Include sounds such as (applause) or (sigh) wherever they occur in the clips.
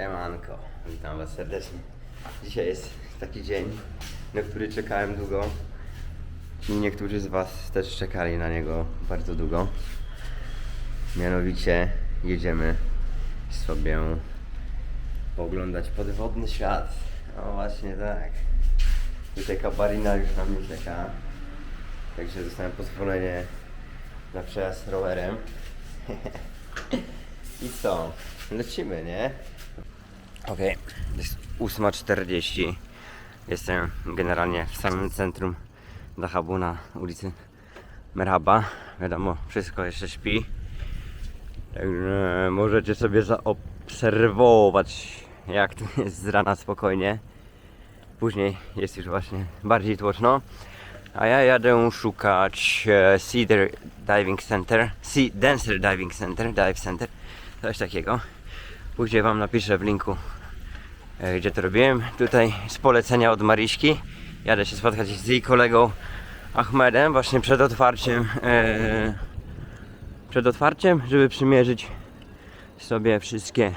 Siemanko, witam was serdecznie. Dzisiaj jest taki dzień, na który czekałem długo. Niektórzy z was też czekali na niego bardzo długo. Mianowicie jedziemy sobie pooglądać podwodny świat. O właśnie tak. Tutaj kabarina już na mnie czeka. Także dostałem pozwolenie na przejazd rowerem. (laughs) I co? Lecimy, nie? Okej, jest 8.40. Jestem generalnie w samym centrum Dahabu na ulicy Merhaba. Wiadomo, wszystko jeszcze śpi. Także możecie sobie zaobserwować, jak tu jest z rana spokojnie. Później jest już właśnie bardziej tłoczno. A ja jadę szukać e, Cedar Diving Center, Sea Dancer Diving Center, Dive Center, coś takiego. Później Wam napiszę w linku, e, gdzie to robiłem. Tutaj z polecenia od Mariśki. Jadę się spotkać z jej kolegą Ahmedem właśnie przed otwarciem. E, przed otwarciem, żeby przymierzyć sobie wszystkie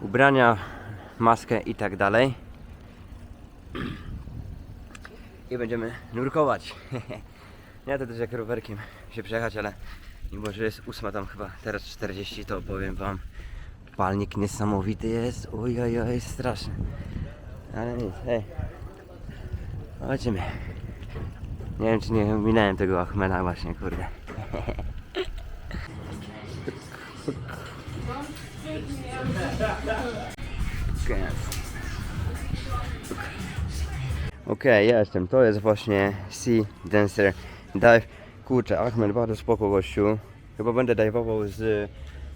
ubrania, maskę i tak dalej. I będziemy nurkować. (laughs) Nie to też jak rowerkiem się przejechać, ale mimo, że jest ósma tam chyba teraz 40, to powiem wam palnik niesamowity jest. Oj, oj, oj, straszny. Ale nic, hej. Zobaczymy. Nie wiem czy nie minąłem tego Achmeda właśnie, kurde. Okej, ja jestem. To jest właśnie Sea Dancer Dive. Kurczę, Ahmed, bardzo spoko gościu. Chyba będę dive'ował z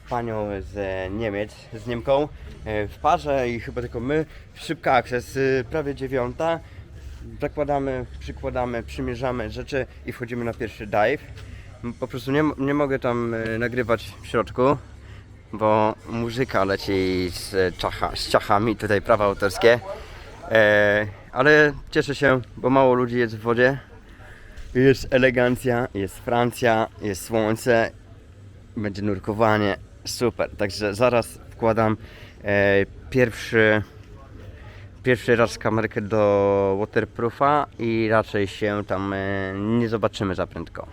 panią z Niemiec, z Niemką e, w parze i chyba tylko my. Szybka akces, y, prawie dziewiąta. Zakładamy, przykładamy, przymierzamy rzeczy i wchodzimy na pierwszy dive. Po prostu nie, nie mogę tam e, nagrywać w środku, bo muzyka leci z, czacha, z ciachami, tutaj prawa autorskie. E, ale cieszę się, bo mało ludzi jest w wodzie. Jest elegancja, jest Francja, jest słońce, będzie nurkowanie. Super. Także zaraz wkładam e, pierwszy, pierwszy raz kamerkę do waterproofa i raczej się tam e, nie zobaczymy za prędko.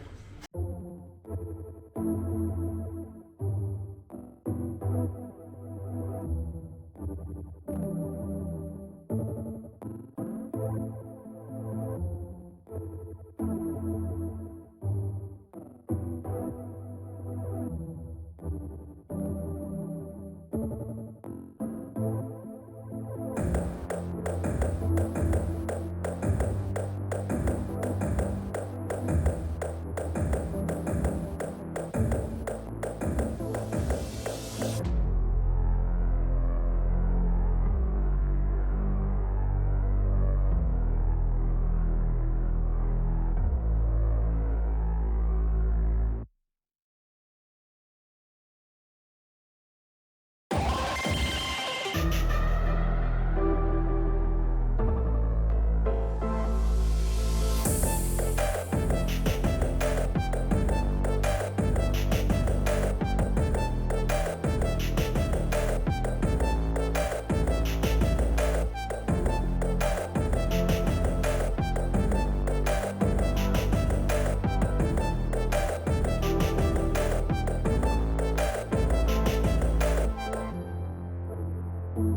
Thank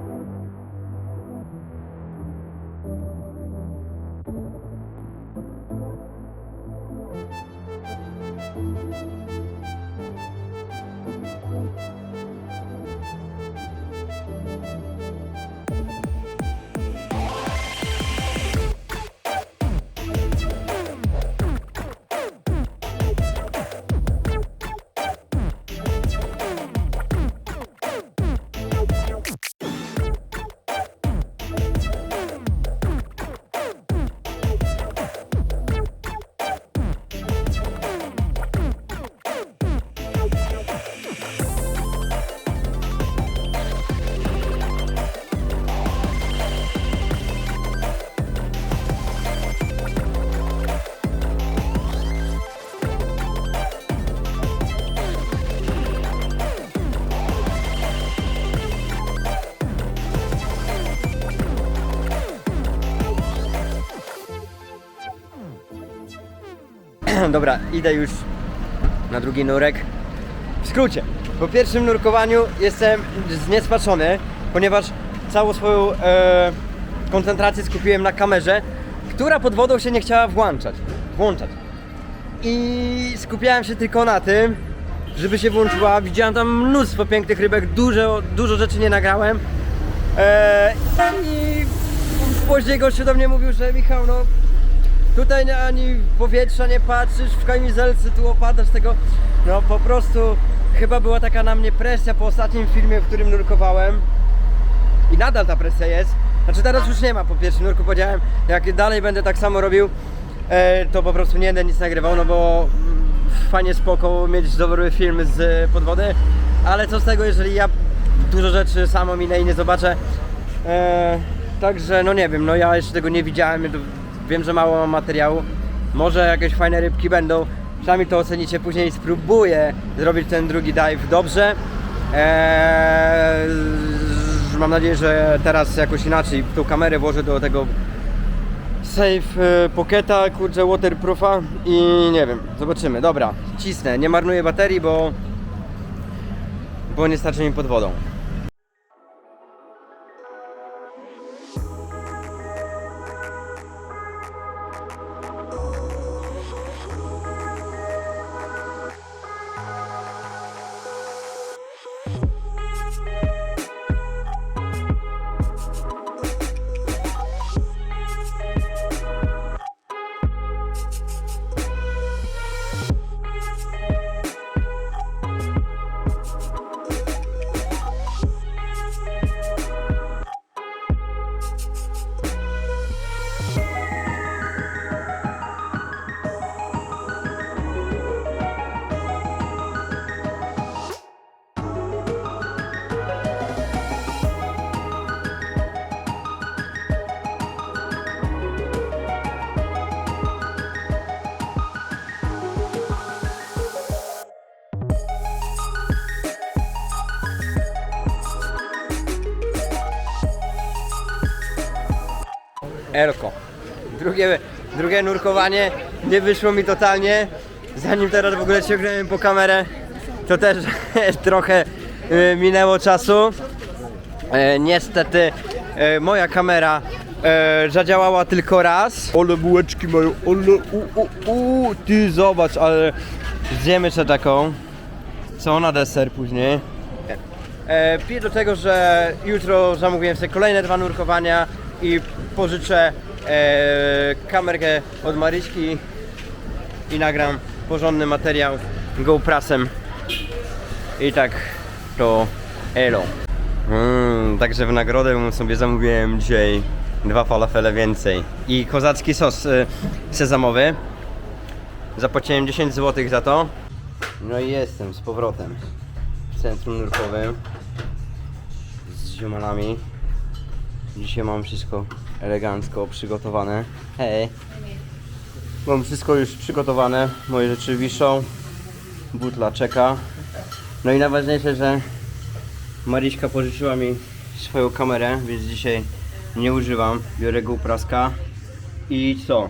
you. Dobra, idę już na drugi nurek. W skrócie, po pierwszym nurkowaniu jestem zniespaczony, ponieważ całą swoją e, koncentrację skupiłem na kamerze, która pod wodą się nie chciała włączać. włączać. I skupiałem się tylko na tym, żeby się włączyła. Widziałem tam mnóstwo pięknych rybek, dużo, dużo rzeczy nie nagrałem. E, I później gościu do mnie mówił, że Michał, no tutaj ani powietrza nie patrzysz, w kamizelce tu opadasz tego. No po prostu chyba była taka na mnie presja po ostatnim filmie, w którym nurkowałem. I nadal ta presja jest. Znaczy teraz już nie ma po pierwszym nurku, powiedziałem, jak dalej będę tak samo robił, e, to po prostu nie będę nic nagrywał, no bo fajnie spoko mieć dobry film z pod wody, ale co z tego, jeżeli ja dużo rzeczy sam ominę i nie zobaczę. E, także no nie wiem, no ja jeszcze tego nie widziałem, wiem, że mało mam materiału. Może jakieś fajne rybki będą, sami to ocenicie później, spróbuję zrobić ten drugi dive dobrze. Eee, mam nadzieję, że teraz jakoś inaczej tą kamerę włożę do tego Safe e, Pocketa, kurczę, waterproofa i nie wiem, zobaczymy. Dobra, cisnę, nie marnuję baterii, bo bo nie starczy mi pod wodą. Elko. Drugie, drugie nurkowanie nie wyszło mi totalnie. Zanim teraz w ogóle sięgnąłem po kamerę, to też (laughs) trochę y, minęło czasu. E, niestety e, moja kamera e, zadziałała tylko raz. Ole bułeczki mają, ole u, u, u, ty zobacz, ale zjemy jeszcze taką. Co na deser później. E, piję do tego, że jutro zamówiłem sobie kolejne dwa nurkowania i pożyczę e, kamerkę od Maryśki i nagram porządny materiał GoPrasem i tak to elo. Mm, także w nagrodę sobie zamówiłem dzisiaj dwa falafele więcej i kozacki sos y, sezamowy. Zapłaciłem 10 zł za to. No i jestem z powrotem w centrum nurkowym z ziomalami. Dzisiaj mam wszystko elegancko przygotowane. Hej! Mam wszystko już przygotowane. Moje rzeczy wiszą. Butla czeka. No i najważniejsze, że Maryśka pożyczyła mi swoją kamerę, więc dzisiaj nie używam. Biorę GoPraska i co?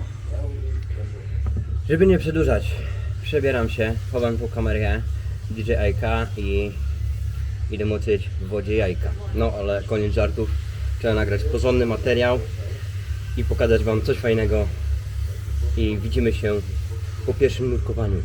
Żeby nie przedłużać, przebieram się, chowam tą kamerę DJI-ka i idę moczyć w wodzie jajka. No ale koniec żartów. Trzeba nagrać porządny materiał i pokazać Wam coś fajnego. I widzimy się po pierwszym nurkowaniu.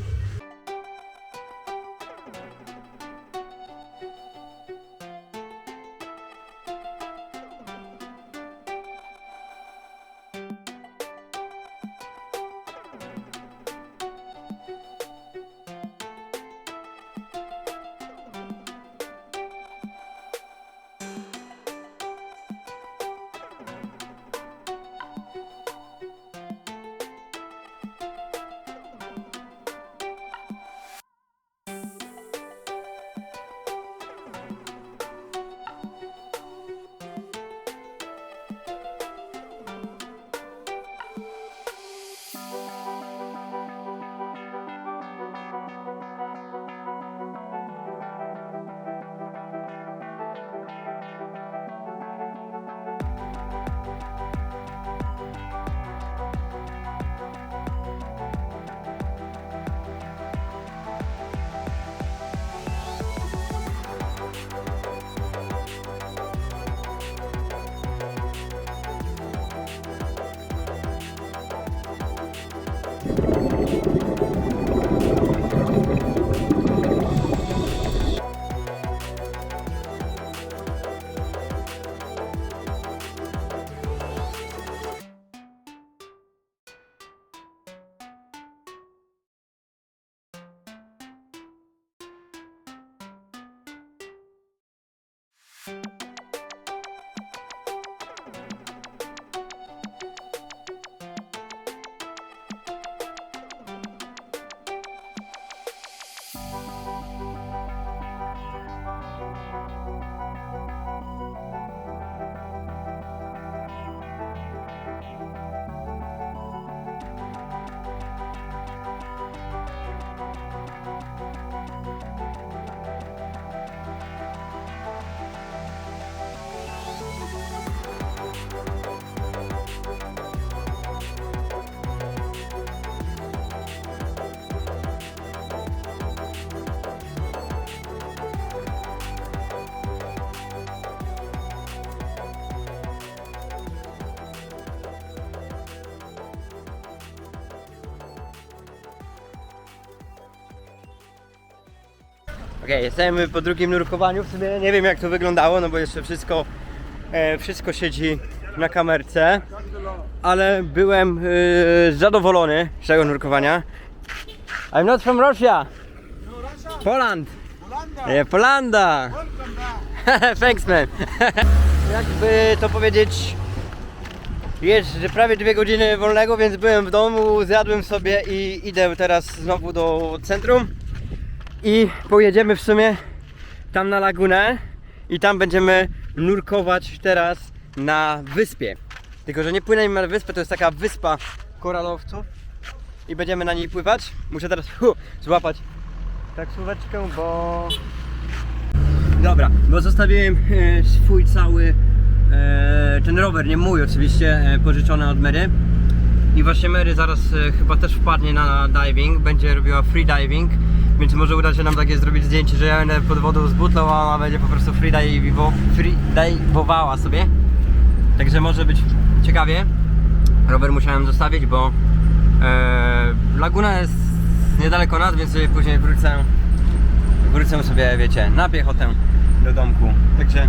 Okej, jesteśmy po drugim nurkowaniu. W sumie nie wiem jak to wyglądało, no bo jeszcze wszystko, e, wszystko siedzi na kamerce. Ale byłem e, zadowolony z tego nurkowania. I'm not from Russia. Poland. Yeah, Polanda. (laughs) Thanks man. (laughs) Jakby to powiedzieć, jest prawie dwie godziny wolnego, więc byłem w domu, zjadłem sobie i idę teraz znowu do centrum i pojedziemy w sumie tam na lagunę i tam będziemy nurkować teraz na wyspie. Tylko, że nie płynęmy na wyspę, to jest taka wyspa koralowców i będziemy na niej pływać. Muszę teraz hu, złapać taksóweczkę, bo... Dobra, bo zostawiłem e, swój cały, e, ten rower, nie mój oczywiście, e, pożyczony od Mary. I właśnie Mary zaraz e, chyba też wpadnie na diving, będzie robiła free diving, więc może uda się nam takie zrobić zdjęcie, że ja będę pod wodą z butlą, a ona będzie po prostu free divo- free divowała sobie. Także może być ciekawie. Rower musiałem zostawić, bo e, laguna jest niedaleko nas, więc sobie później wrócę, wrócę sobie, wiecie, na piechotę do domku. Także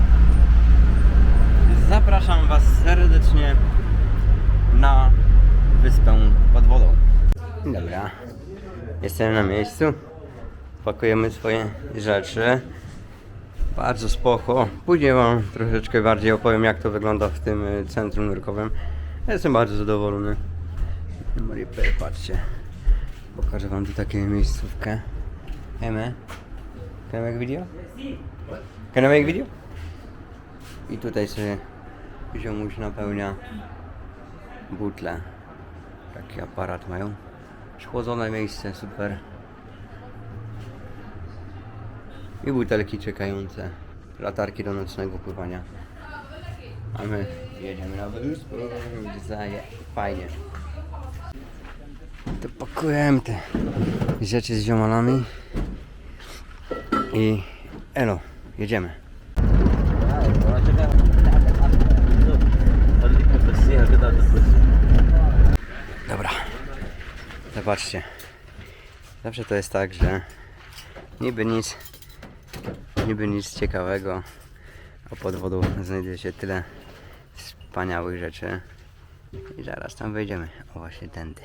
zapraszam Was serdecznie na wyspę pod wodą. Dobra, jestem na miejscu. Pakujemy swoje rzeczy. Bardzo spoko. Później Wam troszeczkę bardziej opowiem jak to wygląda w tym y, centrum nurkowym. Jestem bardzo zadowolony. Mariper, patrzcie. Pokażę Wam tu taką miejscówkę. Eme. Can I make video? Can I make video? I tutaj sobie ziomuś napełnia butle. Taki aparat mają. Schłodzone miejsce, super. I butelki czekające. Latarki do nocnego pływania. A my jedziemy na wyspę. Zaje. Fajnie. To pakujemy te rzeczy z ziomalami. I elo, jedziemy. Dobra. Zobaczcie. Zawsze to jest tak, że niby nic, niby nic ciekawego, a pod wodą znajduje się tyle wspaniałych rzeczy. I zaraz tam wejdziemy. O właśnie tędy.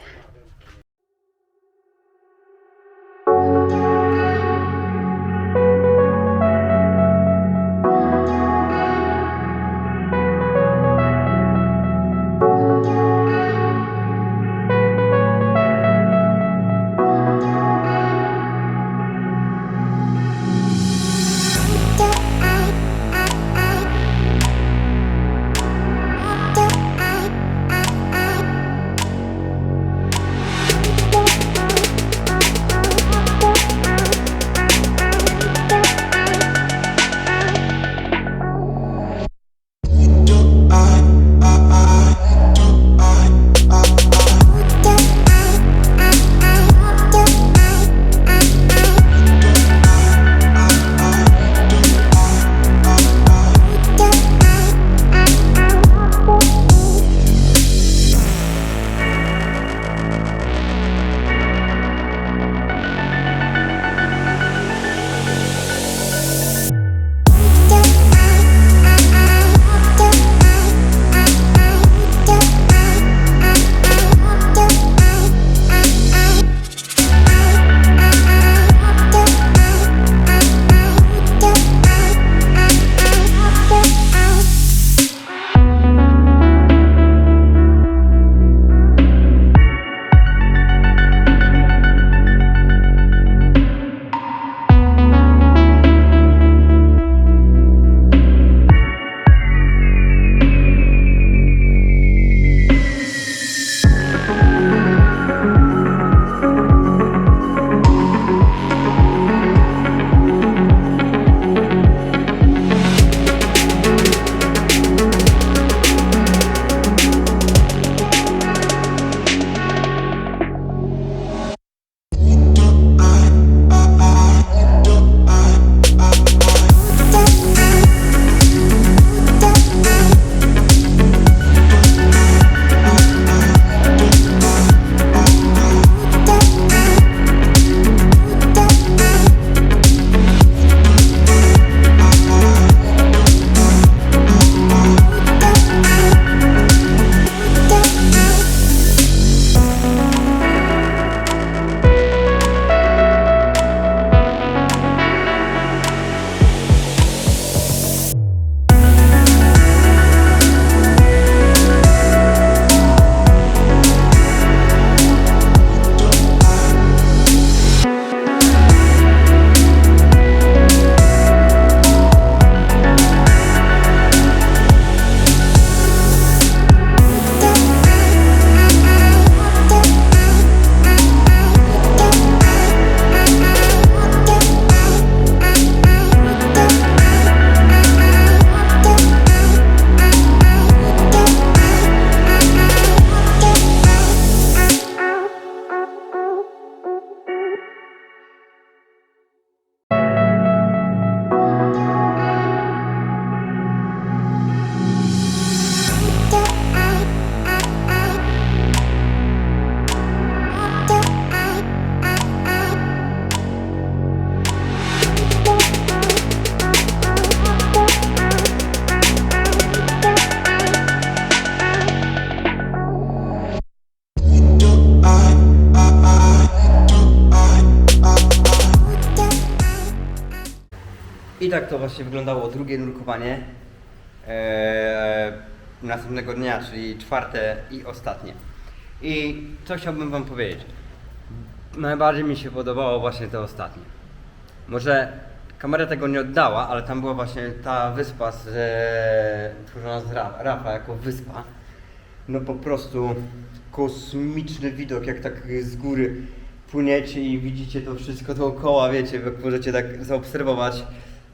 Tak to właśnie wyglądało drugie nurkowanie e, następnego dnia, czyli czwarte i ostatnie. I co chciałbym wam powiedzieć? Najbardziej mi się podobało właśnie to ostatnie. Może kamera tego nie oddała, ale tam była właśnie ta wyspa z, e, tworzona z ra, rafa jako wyspa. No po prostu kosmiczny widok, jak tak z góry płyniecie i widzicie to wszystko dookoła, wiecie, jak możecie tak zaobserwować.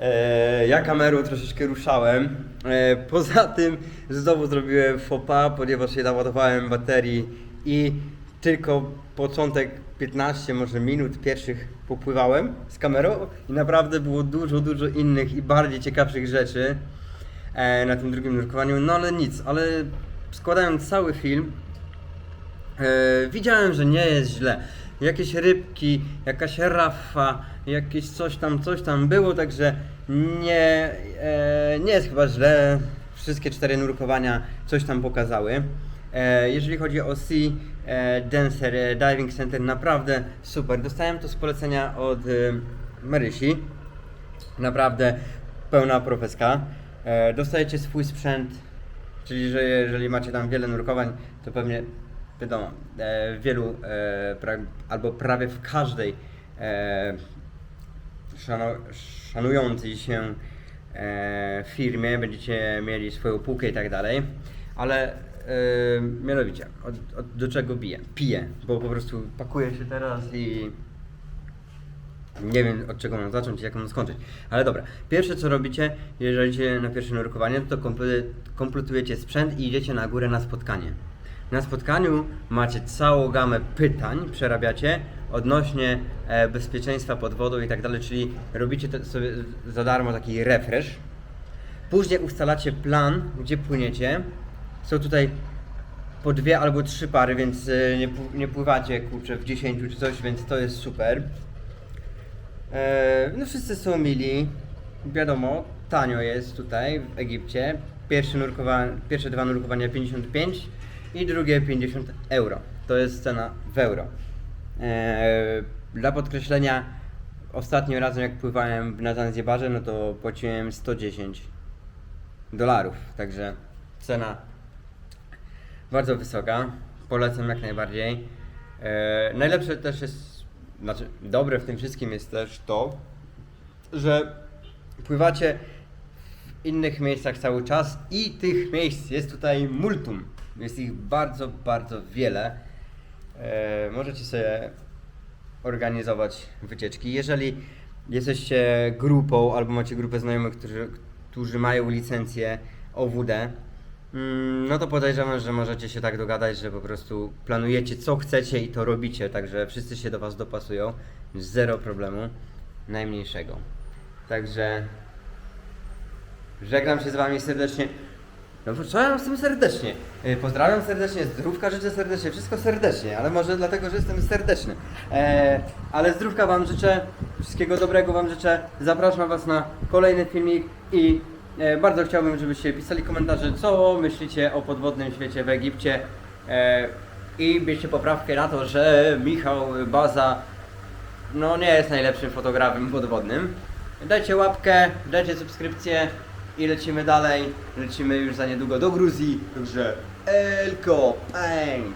E, ja kamerą troszeczkę ruszałem. E, poza tym znowu zrobiłem pas, ponieważ nie naładowałem baterii i tylko początek 15 może minut pierwszych popływałem z kamerą i naprawdę było dużo, dużo innych i bardziej ciekawszych rzeczy e, na tym drugim nurkowaniu, no ale nic, ale składając cały film widziałem, że nie jest źle. Jakieś rybki, jakaś rafa, jakieś coś tam, coś tam było, także nie, e, nie jest chyba źle. Wszystkie cztery nurkowania coś tam pokazały. E, jeżeli chodzi o Sea e, Dancer e, Diving Center, naprawdę super. Dostałem to z polecenia od e, Marysi. Naprawdę pełna profeska. E, dostajecie swój sprzęt, czyli że jeżeli macie tam wiele nurkowań, to pewnie wiadomo, e, w wielu e, pra, albo prawie w każdej e, szanu, szanującej się e, firmie będziecie mieli swoją półkę i tak dalej, ale e, mianowicie, od, od, do czego biję? Piję, bo po prostu pakuję się teraz i nie wiem od czego mam zacząć i jak mam skończyć. Ale dobra, pierwsze co robicie, jeżeli idziecie na pierwsze nurkowanie, to komple- kompletujecie sprzęt i idziecie na górę na spotkanie. Na spotkaniu macie całą gamę pytań, przerabiacie odnośnie e, bezpieczeństwa pod wodą i tak dalej, czyli robicie sobie za darmo taki refresh. Później ustalacie plan, gdzie płyniecie. Są tutaj po dwie albo trzy pary, więc e, nie, nie pływacie kurczę w 10 czy coś, więc to jest super. E, no wszyscy są mili. Wiadomo, tanio jest tutaj w Egipcie. Pierwsze, nurkowa- pierwsze dwa nurkowania 55 i drugie 50 euro. To jest cena w euro. E, dla podkreślenia, ostatnim razem jak pływałem na Zanzibarze, no to płaciłem 110 dolarów. Także cena bardzo wysoka. Polecam jak najbardziej. E, najlepsze też jest, znaczy dobre w tym wszystkim jest też to, że pływacie w innych miejscach cały czas i tych miejsc jest tutaj multum. Jest ich bardzo, bardzo wiele. E, możecie sobie organizować wycieczki. Jeżeli jesteście grupą albo macie grupę znajomych, którzy, którzy mają licencję OWD, mm, no to podejrzewam, że możecie się tak dogadać, że po prostu planujecie co chcecie i to robicie, także wszyscy się do Was dopasują. Zero problemu, najmniejszego. Także żegnam się z Wami serdecznie. Mam z tym serdecznie? Yy, Pozdrawiam serdecznie, zdrówka życzę serdecznie, wszystko serdecznie, ale może dlatego, że jestem serdeczny. E, ale zdrówka Wam życzę, wszystkiego dobrego Wam życzę. Zapraszam Was na kolejny filmik i e, bardzo chciałbym, żebyście pisali komentarze, co myślicie o podwodnym świecie w Egipcie. E, I bierzcie poprawkę na to, że Michał Baza no nie jest najlepszym fotografem podwodnym. Dajcie łapkę, dajcie subskrypcję i lecimy dalej. Lecimy już za niedługo do Gruzji. Także Elko, pęk!